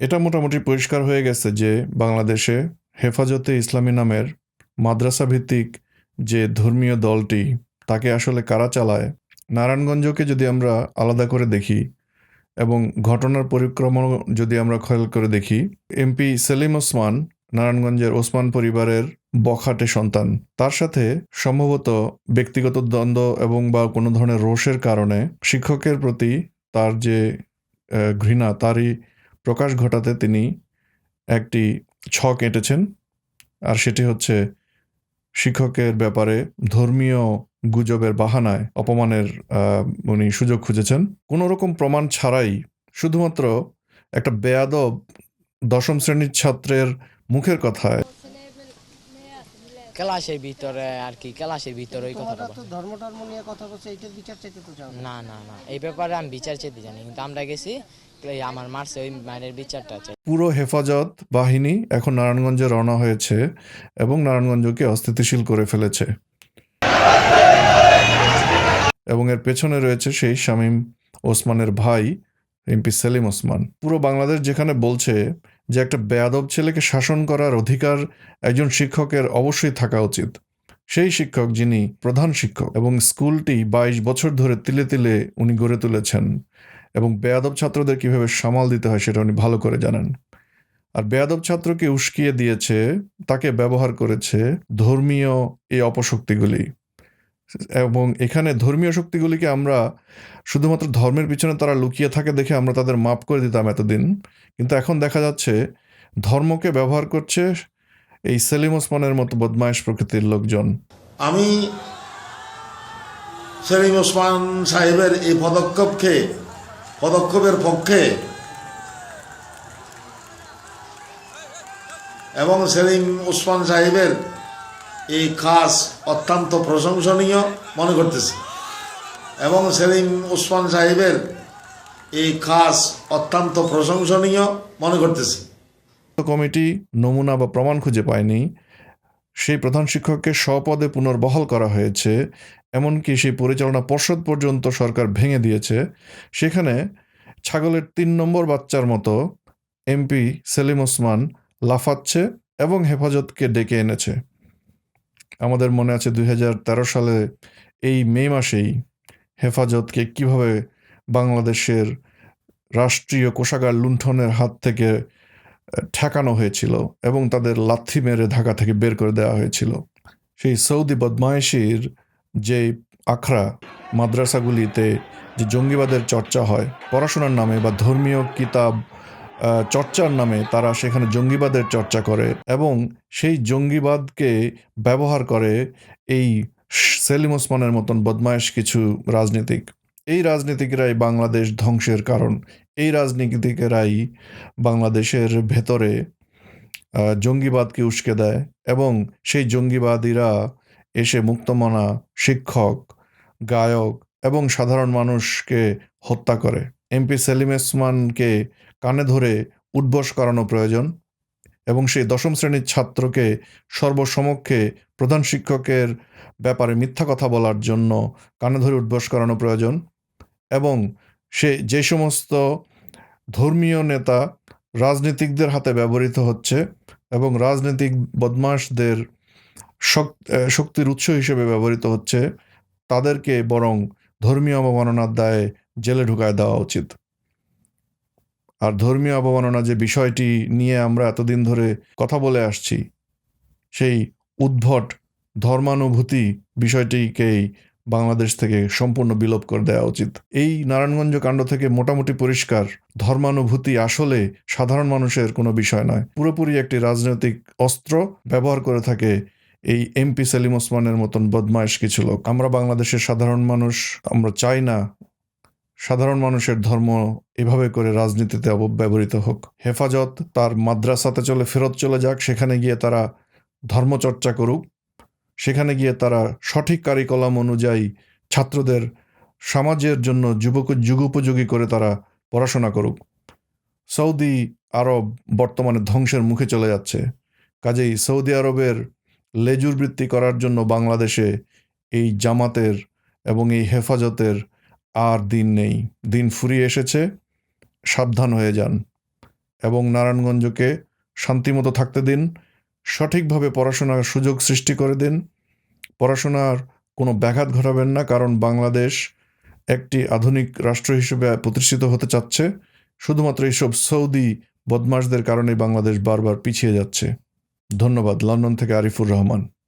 এটা মোটামুটি পরিষ্কার হয়ে গেছে যে বাংলাদেশে হেফাজতে ইসলামী নামের মাদ্রাসা ভিত্তিক যে ধর্মীয় দলটি, তাকে আসলে কারা চালায়? নারায়ণগঞ্জকে যদি আমরা আলাদা করে দেখি এবং ঘটনার পরিক্রমা যদি আমরা খেয়াল করে দেখি, এমপি সেলিম ওসমান নারায়ণগঞ্জের ওসমান পরিবারের বখাটে সন্তান। তার সাথে সম্ভবত ব্যক্তিগত দ্বন্দ্ব এবং বা কোনো ধরনের রোষের কারণে শিক্ষকের প্রতি তার যে ঘৃণা, তারই প্রকাশ ঘটাতে তিনি একটি ছক এঁটেছেন, আর সেটি হচ্ছে শিক্ষকের ব্যাপারে ধর্মীয় গুজবের বাহানায় অপমানের উনি সুযোগ খুঁজেছেন। কোনো রকম প্রমাণ ছাড়াই শুধুমাত্র একটা বেয়াদব দশম শ্রেণির ছাত্রের মুখের কথায় ক্লাসের ভিতরে আর কি ক্লাসের ভিতরে ওই কথাটা তো ধর্ম টর্ম নিয়ে কথা বলছো এইটার বিচার চাইতে তো চাও না। না না এই ব্যাপারে আমি বিচার চাইতে জানি কিন্তু আমরা গেছি এই আমার মারছে ওই মায়ের বিচারটা চাই। পুরো হেফাজত বাহিনী এখন নারায়ণগঞ্জে রওনা হয়েছে এবং নারায়ণগঞ্জকে অস্থিতিশীল করে ফেলেছে। এবং এর পেছনে রয়েছে সেই শামীম ওসমানের ভাই এমপি সেলিম ওসমান। পুরো বাংলাদেশ যেখানে বলছে যে একটা বেয়াদব ছেলেকে শাসন করার অধিকার একজন শিক্ষকের অবশ্যই থাকা উচিত। সেই শিক্ষক যিনি প্রধান শিক্ষক এবং স্কুলটি বাইশ বছর ধরে তিলে তিলে উনি গড়ে তুলেছেন এবং বেয়াদব ছাত্রদের কীভাবে সামাল দিতে হয় সেটা উনি ভালো করে জানেন। আর বেয়াদব ছাত্রকে উস্কিয়ে দিয়েছে, তাকে ব্যবহার করেছে ধর্মীয় এই অপশক্তিগুলি। এবং এখানে ধর্মীয় শক্তিগুলিকে আমরা শুধুমাত্র ধর্মের পিছনে তারা লুকিয়ে থাকে দেখে আমরা তাদের মাপ করে দিতাম এতদিন। কিন্তু এখন দেখা যাচ্ছে ধর্মকে ব্যবহার করছে এই সেলিম ওসমানের মতো বদমাইশ প্রকৃতির লোকজন। আমি সেলিম ওসমান সাহেবের এই পদক্ষেপকে, পদক্ষেপের পক্ষে এবং সেলিম ওসমান সাহেবের এই কাজ অত্যন্ত প্রশংসনীয় মনে করতেছি। এবং সেলিম ওসমান সাহেবের এই কাজ অত্যন্ত প্রশংসনীয় মনে করতেছি। কমিটি নমুনা বা প্রমাণ খুঁজে পায়নি। সেই প্রধান শিক্ষককে স্বপদে পুনর্বহাল করা হয়েছে, এমনকি সেই পরিচালনা পর্ষদ পর্যন্ত সরকার ভেঙে দিয়েছে। সেখানে ছাগলের তিন নম্বর বাচ্চার মতো এমপি সেলিম ওসমান লাফাচ্ছে এবং হেফাজতকে ডেকে এনেছে। আমাদের মনে আছে দুই হাজার তেরো সালে এই মে মাসেই হেফাজতকে কীভাবে বাংলাদেশের রাষ্ট্রীয় কোষাগার লুণ্ঠনের হাত থেকে ঠেকানো হয়েছিল এবং তাদের লাথি মেরে ঢাকা থেকে বের করে দেওয়া হয়েছিল। সেই সৌদি বদমায়েশির যে আখড়া মাদ্রাসাগুলিতে যে জঙ্গিবাদের চর্চা হয়, পড়াশোনার নামে বা ধর্মীয় কিতাব চর্চার নামে তারা সেখানে জঙ্গিবাদের চর্চা করে এবং সেই জঙ্গিবাদকে ব্যবহার করে এই সেলিম ওসমানের মতন বদমায়েশ কিছু রাজনীতিক। এই রাজনীতিকরাই বাংলাদেশ ধ্বংসের কারণ। এই রাজনীতিকেরাই বাংলাদেশের ভেতরে জঙ্গিবাদকে উস্কে দেয় এবং সেই জঙ্গিবাদীরা এসে মুক্তমনা শিক্ষক, গায়ক এবং সাধারণ মানুষকে হত্যা করে। এমপি সেলিম ওসমানকে কানে ধরে উদ্বস করানো প্রয়োজন এবং সেই দশম শ্রেণির ছাত্রকে সর্বসমক্ষে প্রধান শিক্ষকের ব্যাপারে মিথ্যা কথা বলার জন্য কানে ধরে উদ্বস করানো প্রয়োজন এবং সে যে সমস্ত ধর্মীয় নেতা রাজনীতিকদের হাতে ব্যবহৃত হচ্ছে এবং রাজনৈতিক বদমাশদের শক্তির উৎস হিসেবে ব্যবহৃত হচ্ছে, তাদেরকে বরং ধর্মীয় অবমাননার দায়ে জেলে ঢুকায় দেওয়া উচিত। আর ধর্মীয় অবমাননা যে বিষয়টি নিয়ে আমরা এতদিন ধরে কথা বলে আসছি, সেই উদ্ভট ধর্মানুভূতি বিষয়টিকেই বাংলাদেশ থেকে সম্পূর্ণ বিলোপ করে দেওয়া উচিত। এই নারায়ণগঞ্জ কাণ্ড থেকে মোটামুটি পরিষ্কার, ধর্মানুভূতি আসলে সাধারণ মানুষের কোনো বিষয় নয়। পুরোপুরি একটি রাজনৈতিক অস্ত্র ব্যবহার করে থাকে এই এমপি সেলিম ওসমানের মতন বদমাইশ কিছু লোক। আমরা বাংলাদেশের সাধারণ মানুষ, আমরা চাই না সাধারণ মানুষের ধর্ম এভাবে করে রাজনীতিতে অপব্যবহৃত হোক। হেফাজত তার মাদ্রাসাতে চলে, ফেরত চলে যাক, সেখানে গিয়ে তারা ধর্মচর্চা করুক। সেখানে গিয়ে তারা সঠিক কারিকলাম অনুযায়ী ছাত্রদের সমাজের জন্য যুবক, যুগোপযোগী করে তারা পড়াশোনা করুক। সৌদি আরব বর্তমানে ধ্বংসের মুখে চলে যাচ্ছে। কাজেই সৌদি আরবের লেজুর বৃত্তি করার জন্য বাংলাদেশে এই জামাতের এবং এই হেফাজতের আর দিন নেই। দিন ফুরিয়ে এসেছে, সাবধান হয়ে যান এবং নারায়ণগঞ্জকে শান্তিমতো থাকতে দিন, সঠিকভাবে পড়াশোনার সুযোগ সৃষ্টি করে দিন। পড়াশোনার কোনো ব্যাঘাত ঘটাবেন না, কারণ বাংলাদেশ একটি আধুনিক রাষ্ট্র হিসেবে প্রতিষ্ঠিত হতে চাচ্ছে। শুধুমাত্র এইসব সৌদি বদমাশদের কারণে বাংলাদেশ বারবার পিছিয়ে যাচ্ছে। ধন্যবাদ। লন্ডন থেকে আরিফুর রহমান।